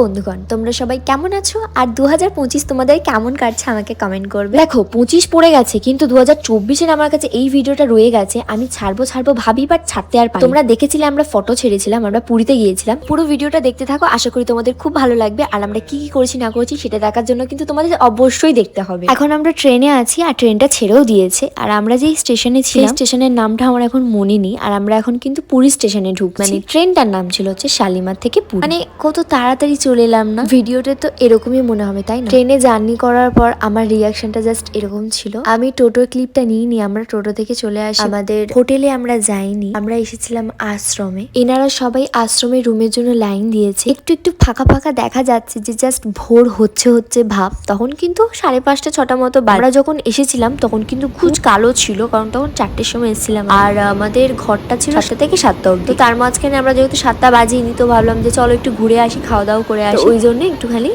বন্ধুগণ তোমরা সবাই কেমন আছো? আর দু হাজার পঁচিশ তোমাদের কেমন কাটছে আমাকে কমেন্ট করবে। দেখো পঁচিশ পড়ে গেছে কিন্তু দু হাজার চব্বিশের আমার কাছে এই ভিডিওটা রয়ে গেছে আমি ছাড়বো ছাড়বো ভাবি বাট ছাড়তে আর তোমরা দেখেছিলে আমরা ফটো ছেড়েছিলাম আমরা পুরীতে গিয়েছিলাম। পুরো ভিডিওটা দেখতে থাকো আশা করি তোমাদের খুব ভালো লাগবে আর আমরা কি কি করেছি না করেছি সেটা দেখার জন্য কিন্তু তোমাদের অবশ্যই দেখতে হবে। এখন আমরা ট্রেনে আছি আর ট্রেনটা ছেড়েও দিয়েছে আর আমরা যেই স্টেশনে ছিলাম স্টেশনের নামটা আমার এখন মনে নেই আর আমরা এখন কিন্তু পুরী স্টেশনে ঢুক মানে ট্রেনটার নাম ছিল হচ্ছে শালিমার থেকে পুরী। মানে কত তাড়াতাড়ি চলে এলাম না। ভিডিওতে তো এরকমই মনে হবে তাই না? ট্রেনে জার্নি করার পর আমার রিয়াকশনটা জাস্ট এরকম ছিল। আমি টোটোর ক্লিপটা নিইনি আমরা টোটো থেকে চলে আসি। আমাদের হোটেলে আমরা যাইনি আমরা এসেছিলাম আশ্রমে। এনারা সবাই আশ্রমে রুমের জন্য লাইন দিয়েছে। একটু একটু ফাঁকা ফাঁকা দেখা যাচ্ছে যে জাস্ট ভোর হচ্ছে হচ্ছে ভাব। তখন কিন্তু সাড়ে পাঁচটা ছটা মতো। আমরা যখন এসেছিলাম তখন কিন্তু খুব কালো ছিল কারণ তখন চারটের সময় এসেছিলাম আর আমাদের ঘরটা ছিল সাতটা থেকে সাতটা অব্দি তার মাঝখানে আমরা যেহেতু সাতটা বাজিনি তো ভাবলাম যে চলো একটু ঘুরে আসি খাওয়া দাওয়া করে আসি। ওই জন্য একটুখানি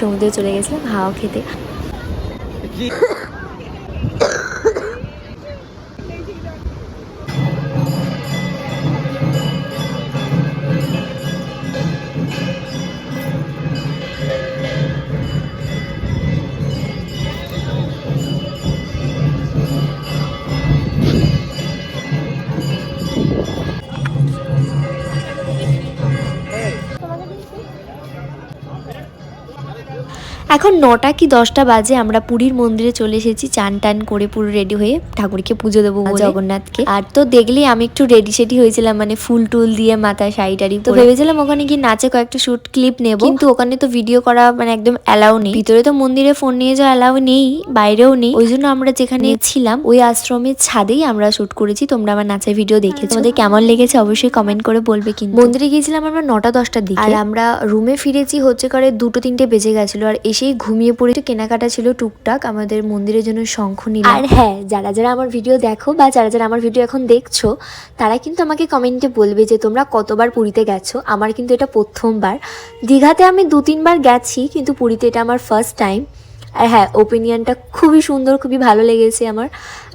সমুদ্রে চলে গেছিলাম হাওয়া খেতে। এখন নটা কি দশটা বাজে আমরা পুরীর মন্দিরে চলে এসেছি চান টান করে পুরো রেডি হয়ে ঠাকুরকে পুজো দেবো জগন্নাথকে। আর তো দেখলেই আমি একটু রেডি সেডি হয়েছিলাম মানে ফুল টুল দিয়ে মাথায় শাড়ি টাড়ি তো ভেবেছিলাম ওখানে গিয়ে নাচে কয়েকটা শুট ক্লিপ নেব। কিন্তু ওখানে তো ভিডিও করা মানে একদম অ্যালাউ নেই। ভিতরে তো মন্দিরে ফোন নিয়ে যাওয়া অ্যালাউ নেই বাইরেও নেই। ওই জন্য আমরা যেখানে ছিলাম ওই আশ্রমের ছাদেই আমরা শুট করেছি। তোমরা আমার নাচের ভিডিও দেখেছ। তোমাদের কেমন লেগেছে অবশ্যই কমেন্ট করে বলবে কিন্তু। মন্দিরে গিয়েছিলাম আমরা নটা দশটার দিকে। আর আমরা রুমে ফিরেছি হচ্ছে করে দুটো তিনটে বেজে গেছিল। আর এসেই ঘুমিয়ে পড়ে কেনাকাটা ছিল টুকটাক, আমাদের মন্দিরের জন্য শঙ্খ নিল। আর হ্যাঁ যারা যারা আমার ভিডিও দেখো বা যারা যারা আমার ভিডিও এখন দেখছ, তারা কিন্তু আমাকে কমেন্টে বলবে যে তোমরা কতবার পুরীতে গেছো। আমার কিন্তু এটা প্রথমবার। দীঘাতে আমি দু তিনবার গেছি, কিন্তু পুরীতে এটা আমার ফার্স্ট টাইম আর হ্যাঁ ওপিনিয়নটা খুবই সুন্দর খুবই ভালো লেগেছে আমার।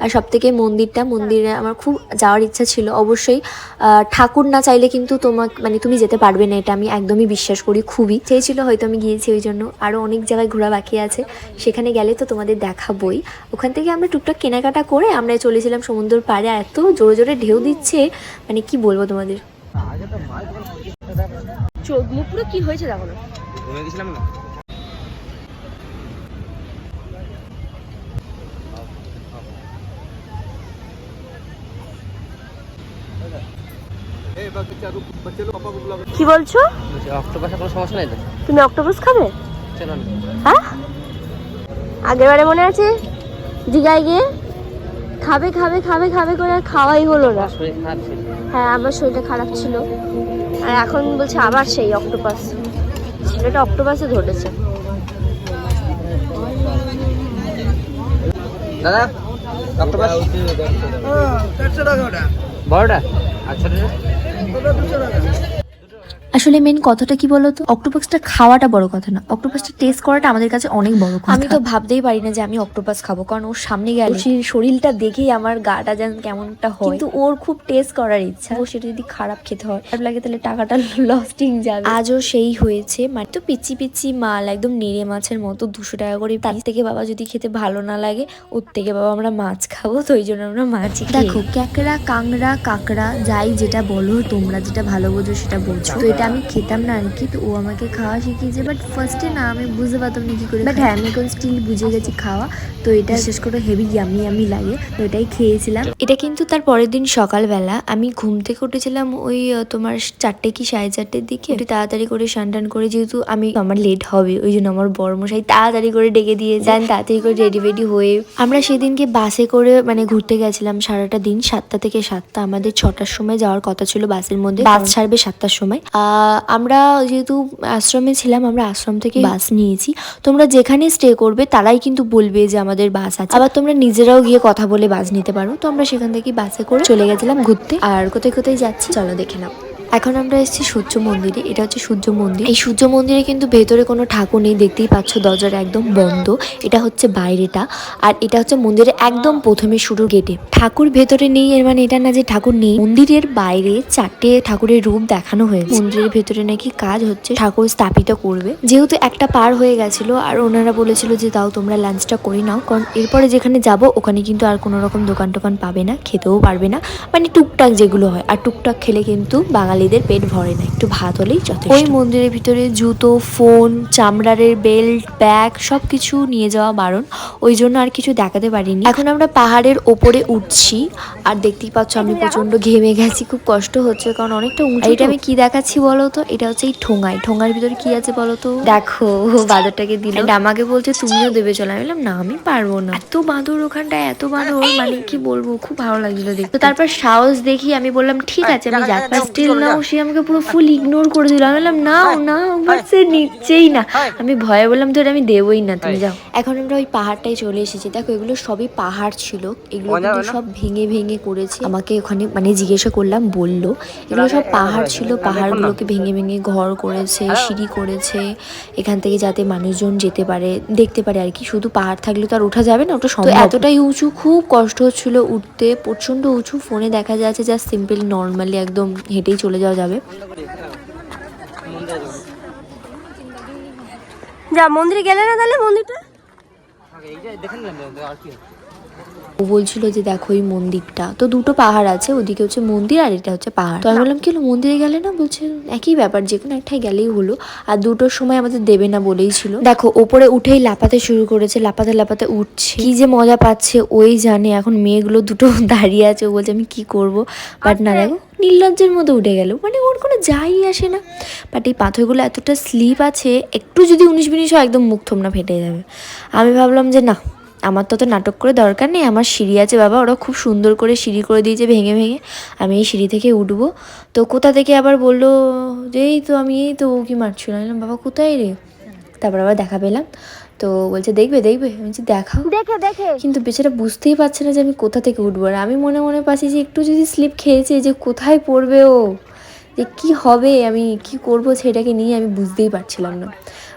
আর সব থেকে মন্দিরটা মন্দিরে আমার খুব যাওয়ার ইচ্ছা ছিল। অবশ্যই ঠাকুর না চাইলে কিন্তু তোমার মানে তুমি যেতে পারবে না এটা আমি একদমই বিশ্বাস করি খুবই। চেয়েছিল হয়তো আমি গিয়েছি ওই জন্য। আরও অনেক জায়গায় ঘোরা বাকি আছে। সেখানে গেলে তো তোমাদের দেখাবই। ওখান থেকে আমরা টুকটাক কেনাকাটা করে আমরা চলেছিলাম সমুদ্র পাড়ে। আর এত জোরে জোরে ঢেউ দিচ্ছে মানে কি বলব তোমাদের? চোখ মুখ পুরো কি হয়েছে দেখো না গেছিলাম না। কি বলছো? অক্টোপাসে কোনো সমস্যা নেই তো তুমি অক্টোপাস খাবে? চলো হ্যাঁ? আগের বারে মনে আছে? দীঘায় গিয়ে খাবে খাবে খাবে খাবে করে আর খাওয়াই হলো না। হ্যাঁ আমার শরীরটা খারাপ ছিল। আর এখন বলছে আবার সেই অক্টোপাস। ছেলেটা অক্টোপাসে ধরেছে। দাদা অক্টোপাস? বড়টা? আচ্ছা 그거 2천 원. আসলে মেন কথাটা কি বলতো? অক্টোপাসটা খাওয়াটা বড় কথা না। অক্টোপাসটা টেস্ট করাটা আমাদের কাছে অনেক বড় কথা। আমি তো ভাবতেই পারি না যে আমি অক্টোপাস খাব কারণ ওর সামনে গেলে শরীরটা দেখেই আমার গাটা যেন কেমনটা হয়। কিন্তু ওর খুব টেস্ট করার ইচ্ছা। ও সেটা যদি খারাপ খেতে হয় খারাপ লাগে তাহলে টাকাটা লস্টিং যাবে। আজও সেই হয়েছে। মানে তো পিচি পিচি মাল একদম নেড়ে মাছের মতো দুশো টাকা করে তার থেকে বাবা যদি খেতে ভালো না লাগে ওর থেকে বাবা আমরা মাছ খাব তো ওই জন্য আমরা মাছই দেখো ক্যাকড়া কাংড়া কাঁকড়া যাই যেটা বলো তোমরা যেটা ভালো বোঝো সেটা বোঝো। তো এটা আমি খেতাম না আর কি তো ও আমাকে খাওয়া শিখিয়েছে বাট ফার্স্টে না আমি বুঝতে পারতাম না কি করে বাট হ্যাঁ আমি এখন স্টিল বুঝে গেছি খাওয়া তো এটা বিশেষ করে হেভি ইয়ামি আমি লাগে তো এটাই খেয়েছিলাম। এটা কিন্তু তার পরের দিন সকালবেলা আমি ঘুম থেকে উঠেছিলাম ওই তোমার চারটে কি সাড়ে চারটের দিকে একটু তাড়াতাড়ি করে স্নান টান করে যেহেতু আমি আমার লেট হবে ওই জন্য আমার বড়মশাই তাড়াতাড়ি করে ডেকে দিয়ে যান তাড়াতাড়ি করে রেডি রেডি হয়ে আমরা সেদিনকে বাসে করে মানে ঘুরতে গেছিলাম সারাটা দিন সাতটা থেকে সাতটা আমাদের ছটার সময় যাওয়ার কথা ছিল বাসের মধ্যে বাস ছাড়বে সাতটার সময় আহ, আমরা যেহেতু আশ্রমে ছিলাম আমরা আশ্রম থেকে বাস নিয়েছি। তোমরা যেখানে স্টে করবে তারাই কিন্তু বলবে যে আমাদের বাস আছে। আবার তোমরা নিজেরাও গিয়ে কথা বলে বাস নিতে পারো। তো আমরা সেখান থেকে বাসে করে চলে গেছিলাম ঘুরতে। আর কোথায় কোথায় যাচ্ছি চলো দেখে নাও। এখন আমরা এসেছি সূর্য মন্দিরে, এটা হচ্ছে সূর্য মন্দির। এই সূর্য মন্দিরে কিন্তু ভেতরে কোনো ঠাকুর নেই, দেখতেই পাচ্ছ দরজাটা একদম বন্ধ, এটা হচ্ছে বাইরেটা। আর এটা হচ্ছে মন্দিরে একদম প্রথমে শুরু গেটে ঠাকুর ভেতরে নেই, এর মানে এটা না যে ঠাকুর নেই। মন্দিরের বাইরে চারটে ঠাকুরের রূপ দেখানো হয়েছে। মন্দিরের ভেতরে নাকি কাজ হচ্ছে, ঠাকুর স্থাপিত করবে। যেহেতু একটা পার হয়ে গেছিল, আর ওনারা বলেছিল যে তাও তোমরা লাঞ্চটা করে নাও, কারণ এরপরে যেখানে যাব, ওখানে কিন্তু আর কোনো রকম দোকান টোকান পাবে না, খেতেও পারবে না। মানে টুকটাক যেগুলো হয়, আর টুকটাক খেলে কিন্তু বাঙালিদের পেট ভরে না একটু ভাত হলেই যথেষ্ট। ওই মন্দিরের ভিতরে জুতো ফোন চামড়ারের বেল্ট ব্যাগ সব কিছু নিয়ে যাওয়া বারণ। ওই জন্য আর কিছু দেখাতে পারিনি। এখন আমরা পাহাড়ের ওপরে উঠছি আর দেখতেই পাচ্ছ আমি প্রচণ্ড ঘেমে গেছি খুব কষ্ট হচ্ছে কারণ অনেকটা উঁচু এটা আমি কি দেখাচ্ছি বলো তো? এটা হচ্ছে এই ঠোঙায়। ঠোঙার ভিতরে কি আছে বলো তো? দেখো বাঁদরটাকে দিল। আমাকে বলছে তুমিও দেবে চলে। আমি বললাম না আমি পারব না। এত বাঁদর ওখানটায় এত বাঁদর মানে কি বলব খুব ভালো লাগছিল দেখতে। তো তারপর সাহস দেখি আমি বললাম ঠিক আছে আমি যাত্রা স্টিল নাও সে আমাকে পুরো ফুল ইগনোর করে দিল। আমি বললাম নাও নাও বাট সে নিচ্ছেই না। আমি ভয়ে বললাম তো এটা আমি দেবই না তুমি যাও। এখন আমরা ওই পাহাড়টায় চলে এসেছি। দেখো এগুলো সবই পাহাড় ছিল। এগুলো কিন্তু সব ভেঙে ভেঙে করেছে। আমাকে ওখানে মানে জিজ্ঞাসা করলাম বলল এগুলো সব পাহাড় ছিল পাহাড়গুলোকে ভেঙে ভেঙে ঘর করেছে সিঁড়ি করেছে এখান থেকে যাতে মানুষজন যেতে পারে দেখতে পারে আর কি। শুধু পাহাড় থাকলে তো আর ওঠা যাবে না ওটা সম্ভব। এতটাই উঁচু খুব কষ্ট হচ্ছিল উঠতে। প্রচণ্ড উঁচু ফোনে দেখা যাচ্ছে জাস্ট সিম্পল নর্মালি একদম হেঁটেই চলে যাওয়া যাবে। যা মন্দিরে গেলে না তাহলে মন্দিরটা? ও বলছিল যে দেখো এই মন্দিরটা। তো দুটো পাহাড় আছে ওদিকে হচ্ছে মন্দির আর এটা হচ্ছে পাহাড়। তো আমি বললাম কি হলো মন্দিরে গেলে না? বলছে একই ব্যাপার যে কোনো একটাই গেলেই হলো। আর দুটোর সময় আমাদের দেবে না বলেই ছিল। দেখো ওপরে উঠেই লাপাতে শুরু করেছে লাপাতে লাপাতে উঠছে। কি যে মজা পাচ্ছে ওই জানে এখন মেয়েগুলো দুটো দাঁড়িয়ে আছে। ও বলছে আমি কি করব? বাট না দেখো। নির্লজ্জের মধ্যে উঠে গেল। মানে ওর কোনো যাই আসে না। বাট এই পাথরগুলো এতটা স্লিপ আছে একটু যদি উনিশ বিনিশ হয় একদম মুখ থমনা ফেটে যাবে। আমি ভাবলাম যে না আমার তো তো নাটক করে দরকার নেই। আমার সিঁড়ি আছে বাবা ওরা খুব সুন্দর করে সিঁড়ি করে দিয়েছে ভেঙে ভেঙে। আমি এই সিঁড়ি থেকে উঠবো। তো কোথা থেকে আবার বলল যে এই তো আমি এই তো ও কি মারছিল? আমি বললাম, বাবা কোথায় রে? তারপর আবার দেখা পেলাম। তো বলছে দেখবে দেখবে। আমি বলছি দেখাও। দেখে দেখে। কিন্তু বেচারা বুঝতেই পারছে না যে আমি কোথা থেকে উঠবো। আর আমি মনে মনে পাচ্ছি যে একটু যদি স্লিপ খেয়েছে যে কোথায় পড়বে ও? যে কি হবে? আমি কি করব সেটাকে নিয়ে আমি বুঝতেই পারছিলাম না।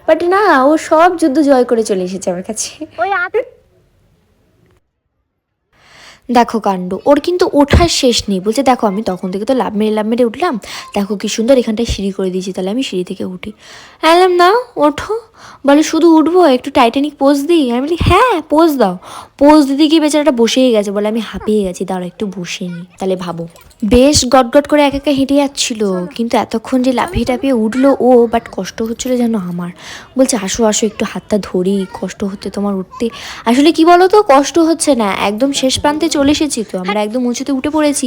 বাট না ও সব যুদ্ধ জয় করে চলে এসেছে আমার কাছে। ওই দেখো কাণ্ড। ওর কিন্তু ওঠার শেষ নেই। বলছে, দেখো, আমি তখন থেকে তো লাভ মেরে লাভ মেরে উঠলাম। দেখো কি সুন্দর এখানটায় সিঁড়ি করে দিয়েছি, তাহলে আমি সিঁড়ি থেকে উঠি। আমি বললাম না ওঠো। বলে, শুধু উঠবো, একটু টাইটানিক পোজ দিই? আমি বলি হ্যাঁ পোজ দাও। পোজ দিতে গিয়ে বেচারাটা বসেই গেছে। বলে, আমি হাঁপিয়ে গেছি দাঁড়া একটু বসে নিই তাহলে ভাবো। বেশ গট গট করে একা একা হেঁটে যাচ্ছিল। কিন্তু এতক্ষণ যে লাফিয়ে টাপিয়ে উঠল ও বাট কষ্ট হচ্ছিল যেন আমার। বলছে, আসো আসো, একটু হাতটা ধরি, কষ্ট হচ্ছে তোমার উঠতে। আসলে কি বলো তো কষ্ট হচ্ছে না। একদম শেষ প্রান্তে চলে এসেছি তো আমরা একদম উঁচুতে উঠে পড়েছি।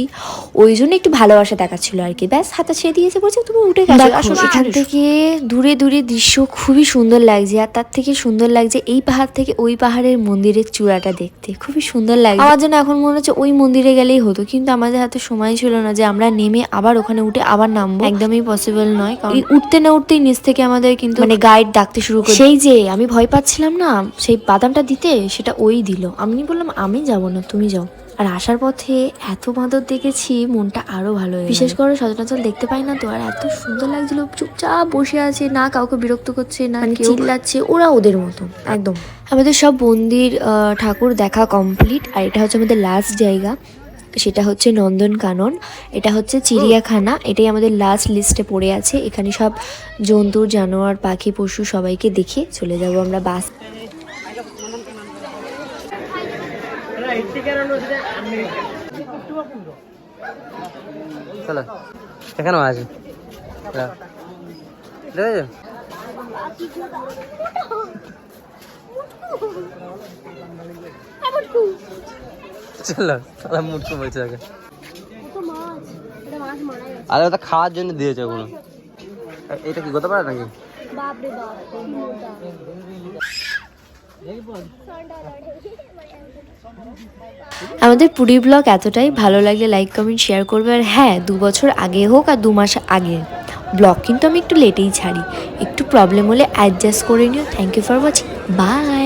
ওই জন্য একটু ভালোবাসা দেখাচ্ছিল আর কি। ব্যাস হাতা ছেড়ে দিয়েছে বলছে তুমি উঠে গেছো। আসো এখান থেকে দূরে দূরে দৃশ্য খুবই সুন্দর লাগছে আর তার থেকে সুন্দর লাগছে এই পাহাড় থেকে ওই পাহাড়ের মন্দিরের চূড়াটা দেখতে। খুবই সুন্দর লাগছে। আমার জন্য এখন মনে হচ্ছে ওই মন্দিরে গেলেই হতো কিন্তু আমাদের হাতে সময় ছিল না যে আমরা নেমে আবার ওখানে উঠে আবার নামবো। একদমই পসিবল নয় কারণ উঠতে না উঠতেই নিচ থেকে আমাদের কিন্তু মানে গাইড ডাকতে শুরু করে সেই যে আমি ভয় পাচ্ছিলাম না সেই বাদামটা দিতে সেটা ওই দিল। আমি বললাম আমি যাব না তুমি যাও। আর আসার পথে এত বাঁদর দেখেছি মনটা আরও ভালো হয়ে বিশেষ করে সচরাচর দেখতে পাই না তো আর এত সুন্দর লাগছিল চুপচাপ বসে আছে না কাউকে বিরক্ত করছে না কেউ চিল্লাচ্ছে ওরা ওদের মতো একদম। আমাদের সব মন্দির ঠাকুর দেখা কমপ্লিট আর এটা হচ্ছে আমাদের লাস্ট জায়গা। সেটা হচ্ছে নন্দনকানন এটা হচ্ছে চিড়িয়াখানা এটাই আমাদের লাস্ট লিস্টে পড়ে আছে। এখানে সব জন্তু জানোয়ার পাখি পশু সবাইকে দেখে চলে যাব আমরা বাস চলো, এখানেও আছে বলছে আরে, ওটা খাওয়ার জন্য দিয়েছে ওগুলো। এটা কি গোতে পারে নাকি আমাদের পুরী ব্লগ এতটাই। ভালো লাগলে লাইক কমেন্ট শেয়ার করবে। আর হ্যাঁ দু বছর আগে হোক আর দু মাস আগে ব্লগ কিন্তু আমি একটু লেটেই ছাড়ি। একটু প্রবলেম হলে অ্যাডজাস্ট করে নিও। Thank you for watching bye